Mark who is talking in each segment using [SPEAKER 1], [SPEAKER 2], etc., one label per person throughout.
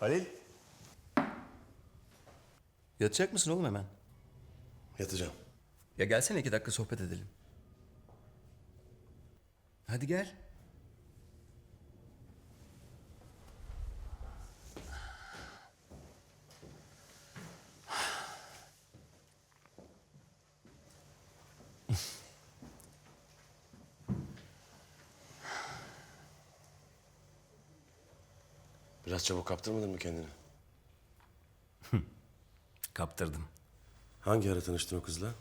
[SPEAKER 1] Halil.
[SPEAKER 2] Yatacak mısın oğlum hemen?
[SPEAKER 1] Yatacağım.
[SPEAKER 2] Ya gelsene iki dakika sohbet edelim. Hadi gel.
[SPEAKER 1] Biraz çabuk kaptırmadın mı kendini?
[SPEAKER 2] Kaptırdım.
[SPEAKER 1] Hangi ara tanıştın o kızla?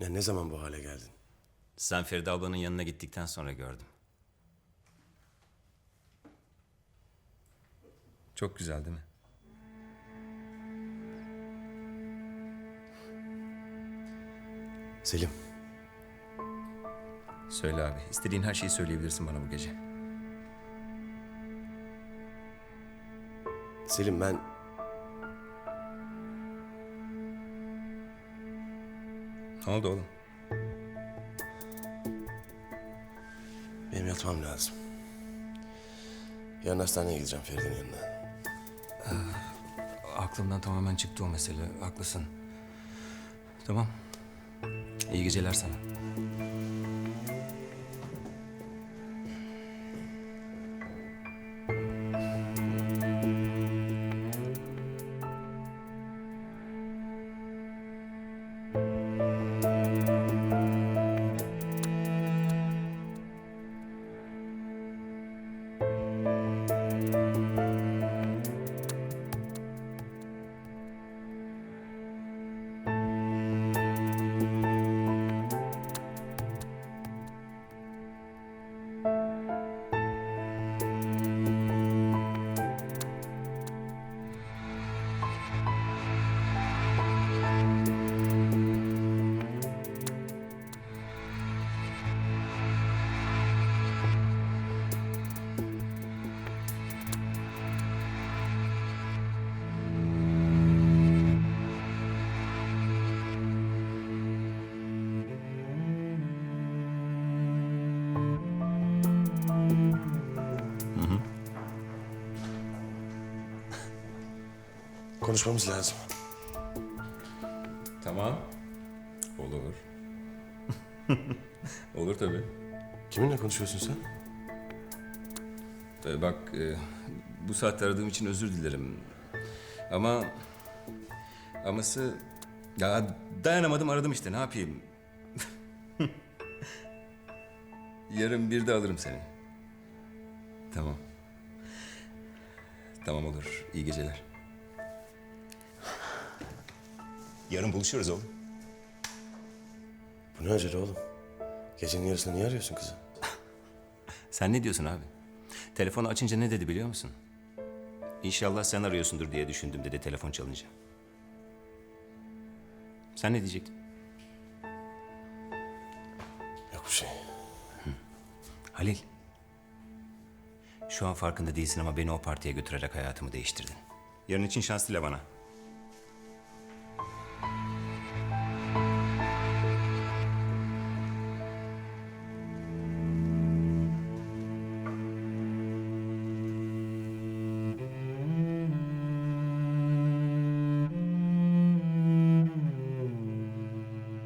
[SPEAKER 1] Ya ne zaman bu hale geldin?
[SPEAKER 2] Sen Feride ablanın yanına gittikten sonra gördüm. Çok güzel değil mi?
[SPEAKER 1] Selim,
[SPEAKER 2] Söyle abi. İstediğin her şeyi söyleyebilirsin bana bu gece.
[SPEAKER 1] Selim ben...
[SPEAKER 2] Ne oldu oğlum?
[SPEAKER 1] Benim yatmam lazım. Yarın hastaneye gideceğim Feride'nin yanına.
[SPEAKER 2] Aklımdan tamamen çıktı o mesele. Haklısın. Tamam. İyi geceler sana.
[SPEAKER 1] Konuşmamız lazım.
[SPEAKER 2] Tamam. Olur. Olur tabii.
[SPEAKER 1] Kiminle konuşuyorsun sen?
[SPEAKER 2] Ee, bak e, bu saatte aradığım için özür dilerim. Ama aması ya dayanamadım aradım işte ne yapayım. Yarın bir de alırım seni. Tamam. Tamam olur. İyi geceler. Yarın buluşuyoruz oğlum.
[SPEAKER 1] Bu ne acele oğlum? Gecenin yarısında niye arıyorsun kızı?
[SPEAKER 2] Sen ne diyorsun abi? Telefonu açınca ne dedi biliyor musun? İnşallah sen arıyorsundur diye düşündüm dedi telefon çalınca. Sen ne diyecektin?
[SPEAKER 1] Yok bir şey.
[SPEAKER 2] Halil. Şu an farkında değilsin ama beni o partiye götürerek hayatımı değiştirdin. Yarın için şans dile bana.